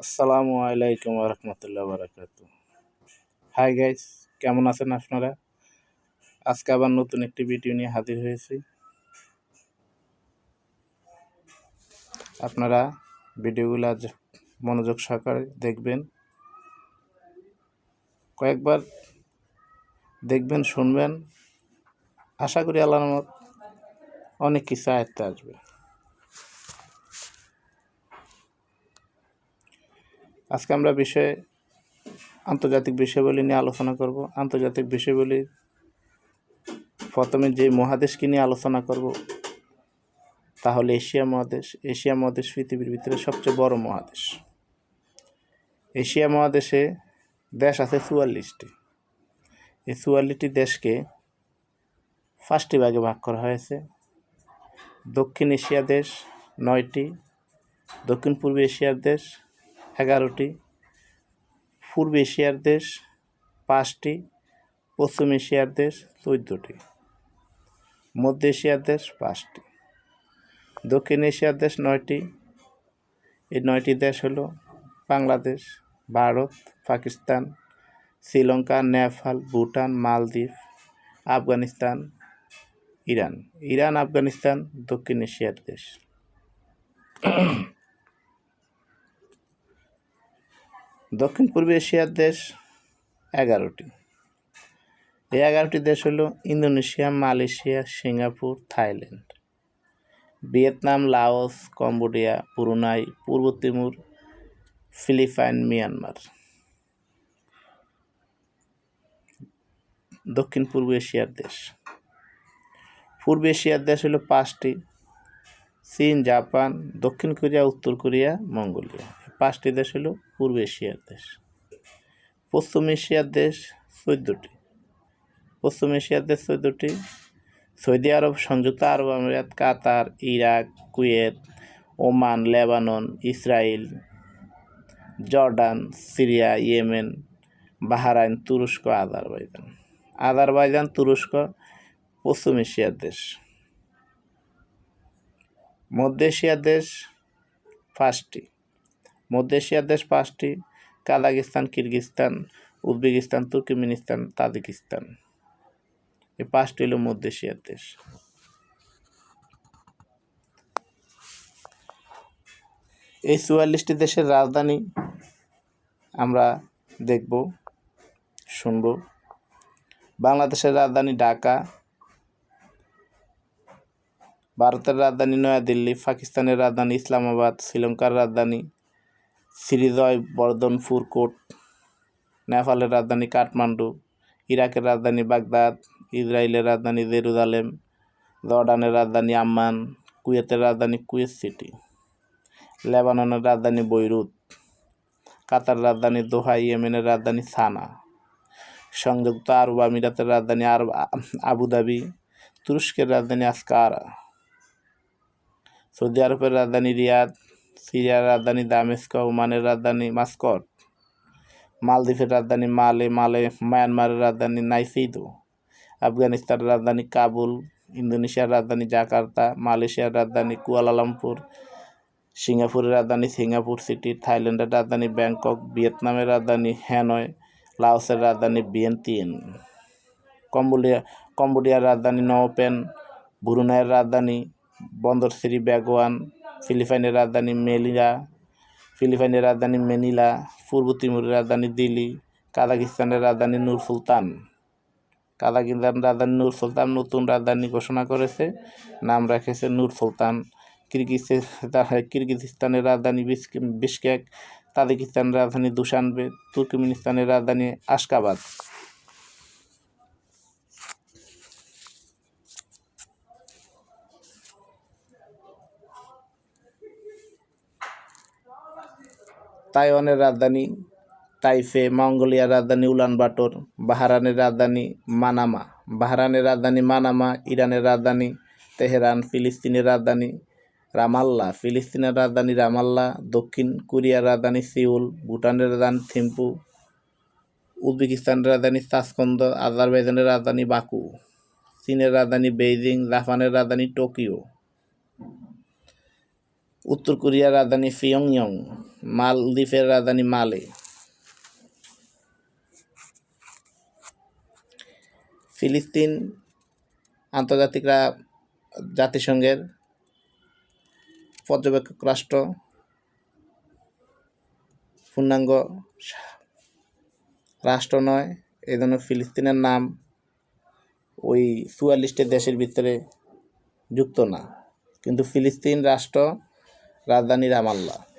আসসালামু আলাইকুম রহমতুল্লাহ বারাকাত hi guys কেমন আছেন আপনারা? আজকে আবার নতুন একটি ভিডিও নিয়ে হাজির হয়েছি। আপনারা ভিডিওগুলো মনোযোগ সহকারে দেখবেন। কয়েকবার দেখবেন, শুনবেন। আশা করি আল্লাহর মত অনেক কিছু আয়ত্তে আসবে। আজকে আমরা বিষয়ে আন্তর্জাতিক বিষয়বলী নিয়ে আলোচনা করব। আন্তর্জাতিক বিষয়বলী প্রথমে যে মহাদেশকে নিয়ে আলোচনা করব তাহলে এশিয়া মহাদেশ। এশিয়া মহাদেশ পৃথিবীর ভিতরে সবচেয়ে বড় মহাদেশ। এশিয়া মহাদেশে দেশ আছে চুয়াল্লিশটি। এই চুয়াল্লিশটি দেশকে পাঁচটি ভাগে ভাগ করা হয়েছে। দক্ষিণ এশিয়া দেশ নয়টি দক্ষিণ পূর্ব এশিয়ার দেশ এগারোটি। পূর্ব এশিয়ার দেশ পাঁচটি, পশ্চিম এশিয়ার দেশ চোদ্দোটি। মধ্য এশিয়ার দেশ পাঁচটি। দক্ষিণ এশিয়ার দেশ নয়টি। এই নয়টি দেশ হলো বাংলাদেশ, ভারত, পাকিস্তান, শ্রীলঙ্কা, নেপাল, ভুটান, মালদ্বীপ, আফগানিস্তান, ইরান। ইরান, আফগানিস্তান, দক্ষিণ এশিয়ার দেশ। দক্ষিণ পূর্ব এশিয়ার দেশ এগারোটি। এই এগারোটি দেশ হলো Indonesia, Malaysia, Singapore, Thailand. Vietnam, Laos, Cambodia Brunei পূর্ব তিমুর, ফিলিপাইন, মিয়ানমার। দক্ষিণ পূর্ব এশিয়ার দেশ। পূর্ব এশিয়ার দেশ হলো পাঁচটি। চীন, জাপান, দক্ষিণ কোরিয়া, উত্তর কোরিয়া, মঙ্গোলিয়া। পাঁচটি দেশ হলো পূর্ব এশিয়ার দেশ। পশ্চিম এশিয়ার দেশ চোদ্দোটি। পশ্চিম এশিয়ার দেশ চোদ্দোটি। সৌদি আরব, সংযুক্ত আরব আমিরাত, Qatar, Iraq, Kuwait, Oman, Lebanon Israel Jordan, Syria, Yemen, Bahrain, তুরস্ক, আজারবাইজান। আজারবাইজান, তুরস্ক, পশ্চিম এশিয়ার দেশ। মধ্য এশিয়ার দেশ পাঁচটি। মধ্য এশিয়ার দেশ পাঁচটি, Kazakhstan Kyrgyzstan Uzbekistan, Turkmenistan, Tajikistan. এই পাঁচটি হলো মধ্য এশিয়ার দেশ। এই চুয়াল্লিশটি দেশের রাজধানী আমরা দেখব, শুনব। বাংলাদেশের রাজধানী ঢাকা। ভারতের রাজধানী নয়াদিল্লি। পাকিস্তানের রাজধানী ইসলামাবাদ। শ্রীলঙ্কার রাজধানী। শ্রীজয় বর্ধনপুর কোট নেপালের রাজধানী কাঠমান্ডু, ইরাকের রাজধানী বাগদাদ, ইসরায়েলের রাজধানী জেরুজালেম, জর্ডানের রাজধানী আম্মান, কুয়েতের রাজধানী কুয়েত সিটি, লেবাননের রাজধানী বৈরুত কাতার রাজধানী দোহা ইয়েমেনের রাজধানী সানা, সংযুক্ত আরব আমিরাতের রাজধানী আরব আবুধাবি তুরস্কের রাজধানী আসকারা, সৌদি আরবের রাজধানী রিয়াদ সিরিয়ার রাজধানী দামেস্ক, ওমানের রাজধানী মাস্কট, মালদ্বীপের রাজধানী মালে মালে, মায়ানমারের রাজধানী নাইসিদো, আফগানিস্তানের রাজধানী কাবুল, ইন্দোনেশিয়ার রাজধানী জাকার্তা, মালয়েশিয়ার রাজধানী কুয়ালালামপুর, সিঙ্গাপুরের রাজধানী সিঙ্গাপুর সিটি, থাইল্যান্ডের রাজধানী ব্যাংকক, ভিয়েতনামের রাজধানী হ্যানয়, লাওসের রাজধানী ভিয়েন্তিয়েন কম্বোডিয়া, কম্বোডিয়ার রাজধানী নওপেন, ব্রুনাইয়ের রাজধানী বন্দর শ্রী ব্যাগওয়ান ফিলিপাইনের রাজধানী মেলিলা, ফিলিপাইনের রাজধানী মেনিলা, পূর্ব তিমুরের রাজধানী দিল্লি, কাজাকিস্তানের রাজধানী নূর সুলতান। কাজাকিস্তান রাজধানী নূর সুলতান নতুন রাজধানী ঘোষণা করেছে, নাম রেখেছে নূর সুলতান। কিরগিজস্তানের রাজধানী বিশকেক, তাজিকিস্তানের রাজধানী দুশানবে, তুর্কমেনিস্তানের রাজধানী আশকাবাদ। তাইওয়ানের রাজধানী, তাইফে, মঙ্গোলিয়ার রাজধানী উলানবাটর বাহারানের রাজধানী মানামা বাহারানের রাজধানী মানামা, ইরানের রাজধানী তেহরান, ফিলিস্তিনের রাজধানী রামাল্লা, ফিলিস্তিনের রাজধানী রামাল্লা, দক্ষিণ কোরিয়ার রাজধানী সিউল, ভুটানের রাজধানী থিম্পু, উজবেকিস্তানের রাজধানী তাসকন্দ আজারবাইজানের রাজধানী বাকু, চীনের রাজধানী বেইজিং, জাপানের রাজধানী টোকিও, উত্তর কোরিয়ার রাজধানী পিয়ংইয়ং মালদ্বীপের রাজধানী মালে। ফিলিস্তিন আন্তর্জাতিকরা জাতিসংঘের পর্যবেক্ষক রাষ্ট্র। পূর্ণাঙ্গ রাষ্ট্র নয়, এই জন্য ফিলিস্তিনের নাম ওই চুয়াল্লিশটি দেশের ভিতরে যুক্ত না। কিন্তু ফিলিস্তিন রাষ্ট্র রাজধানী রামাল্লা।